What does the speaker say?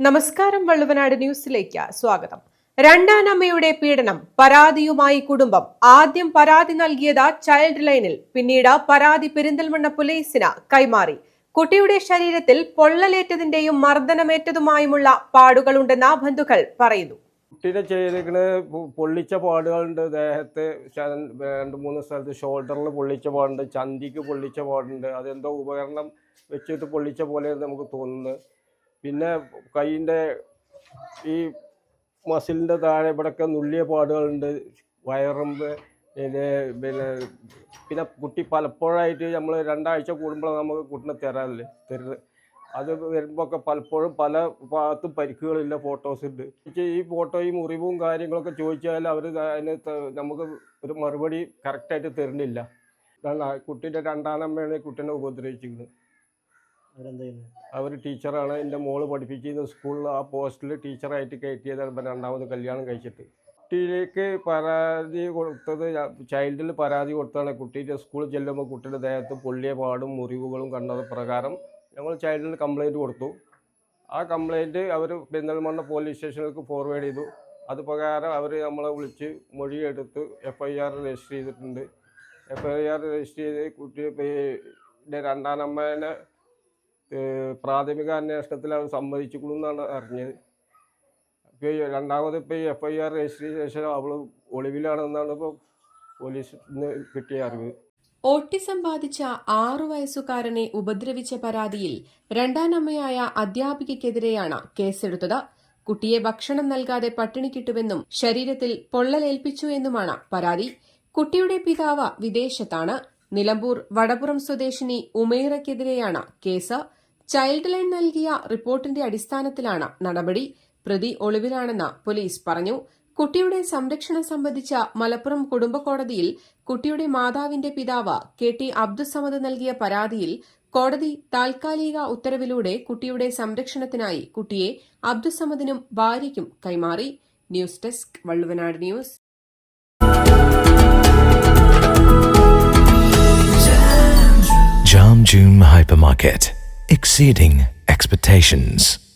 നമസ്കാരം വള്ളുവനാട് ന്യൂസിലേക്ക് സ്വാഗതം. രണ്ടാനമ്മയുടെ പീഡനം പരാതിയുമായി കുടുംബം. ആദ്യം പരാതി നൽകിയത് ചൈൽഡ് ലൈനിൽ. പിന്നീട് പരാതി പെരിന്തൽമണ്ണ പോലീസിന് കൈമാറി. കുട്ടിയുടെ ശരീരത്തിൽ പൊള്ളലേറ്റതിന്റെയും മർദ്ദനമേറ്റതുമായുമുള്ള പാടുകളുണ്ടെന്ന് ബന്ധുക്കൾ പറയുന്നു. കുട്ടീനെ ചെയ്തിരിക്കണ് പൊള്ളിച്ച പാടുകളുണ്ട്. ദേഹത്ത് രണ്ടു മൂന്ന് സ്ഥലത്ത് ഷോൾഡറിൽ പൊള്ളിച്ച പാടുണ്ട്. ചന്തിക്ക് പൊള്ളിച്ച പാടുണ്ട്. അതെന്തോ ഉപകരണം വെച്ചിട്ട് പൊള്ളിച്ച പോലെ നമുക്ക് തോന്നുന്നത്. പിന്നെ കൈയിന്റെ ഈ മസിലിന്റെ താഴെ ഇവിടെയൊക്കെ നുള്ളിയ പാടുകളുണ്ട്. വയറുമ്പ് പിന്നെ പിന്നെ പിന്നെ കുട്ടി പലപ്പോഴായിട്ട് നമ്മൾ രണ്ടാഴ്ച കൂടുമ്പോഴാണ് നമുക്ക് കുട്ടിനെ തരാറില്ലേ? തരുന്നത്. അത് വരുമ്പോൾ ഒക്കെ പലപ്പോഴും പല ഭാഗത്തും പരിക്കുകളില്ല ഫോട്ടോസ് ഉണ്ട്. ഈ ഫോട്ടോയും മുറിവും കാര്യങ്ങളൊക്കെ ചോദിച്ചാൽ അവർ അതിന് നമുക്ക് ഒരു മറുപടി കറക്റ്റായിട്ട് തരുന്നില്ല. കുട്ടീന്റെ രണ്ടാനമ്മയാണ് കുട്ടീനെ ഉപദ്രവിച്ചിരിക്കുന്നത്. അവർ ടീച്ചറാണ് എന്റെ മോൾ പഠിപ്പിച്ചിരുന്ന സ്കൂളിൽ ആ പോസ്റ്റിൽ ടീച്ചറായിട്ട് കയറ്റിയതാണ് ഇപ്പം രണ്ടാമത് കല്യാണം കഴിച്ചിട്ട്. കുട്ടിയിലേക്ക് പരാതി കൊടുത്തത് ചൈൽഡിൽ പരാതി കൊടുത്താണ് കുട്ടിയുടെ സ്കൂളിൽ ചെല്ലുമ്പോൾ കുട്ടിയുടെ ദേഹത്ത് പൊള്ളിയ പാടും മുറിവുകളും കണ്ടത് പ്രകാരം ഞങ്ങൾ ചൈൽഡിൽ കംപ്ലൈന്റ് കൊടുത്തു. ആ കംപ്ലൈന്റ് അവർ പെരിന്തൽമണ്ണ പോലീസ് സ്റ്റേഷനിലേക്ക് ഫോർവേഡ് ചെയ്തു. അത് പ്രകാരം അവർ നമ്മളെ വിളിച്ച് മൊഴിയെടുത്ത് എഫ് ഐ ആർ രജിസ്റ്റർ ചെയ്തിട്ടുണ്ട്. എഫ് ഐ ആർ രജിസ്റ്റർ ചെയ്ത് കുട്ടിയുടെ ഏഹ് പ്രാഥമിക അന്വേഷണത്തിൽ അവർ സമ്മതിച്ചു എന്നാണ് അറിഞ്ഞത്. ഇപ്പോൾ രണ്ടാമത് ഇപ്പോൾ എഫ് ഐ ആർ ശേഷം അവൾ ഒളിവിലാണെന്നാണ് ഇപ്പോൾ പോലീസിന് കിട്ടിയ അറിവ്. ഓട്ടിസം ബാധിച്ച ആറു വയസ്സുകാരനെ ഉപദ്രവിച്ച പരാതിയിൽ രണ്ടാനമ്മയായ അധ്യാപികയ്ക്കെതിരെയാണ് കേസെടുത്തത്. കുട്ടിയെ ഭക്ഷണം നൽകാതെ പട്ടിണി പട്ടിണിക്കിട്ടുവെന്നും ശരീരത്തിൽ പൊള്ളലേൽപ്പിച്ചു എന്നുമാണ് പരാതി. കുട്ടിയുടെ പിതാവ് വിദേശത്താണ്. നിലമ്പൂർ വടപുറം സ്വദേശിനി ഉമേറയ്ക്കെതിരെയാണ് കേസ്. ചൈൽഡ് ലൈൻ നൽകിയ റിപ്പോർട്ടിന്റെ അടിസ്ഥാനത്തിലാണ് നടപടി. പ്രതി ഒളിവിലാണെന്ന് പോലീസ് പറഞ്ഞു. കുട്ടിയുടെ സംരക്ഷണം സംബന്ധിച്ച മലപ്പുറം കുടുംബ കോടതിയിൽ കുട്ടിയുടെ മാതാവിന്റെ പിതാവ് കെ ടി അബ്ദുസമദ് നൽകിയ പരാതിയിൽ കോടതി താൽക്കാലിക ഉത്തരവിലൂടെ കുട്ടിയുടെ സംരക്ഷണത്തിനായി കുട്ടിയെ അബ്ദുസമദിനും ഭാര്യയ്ക്കും കൈമാറി. News desk Valluvanad news. Exceeding expectations.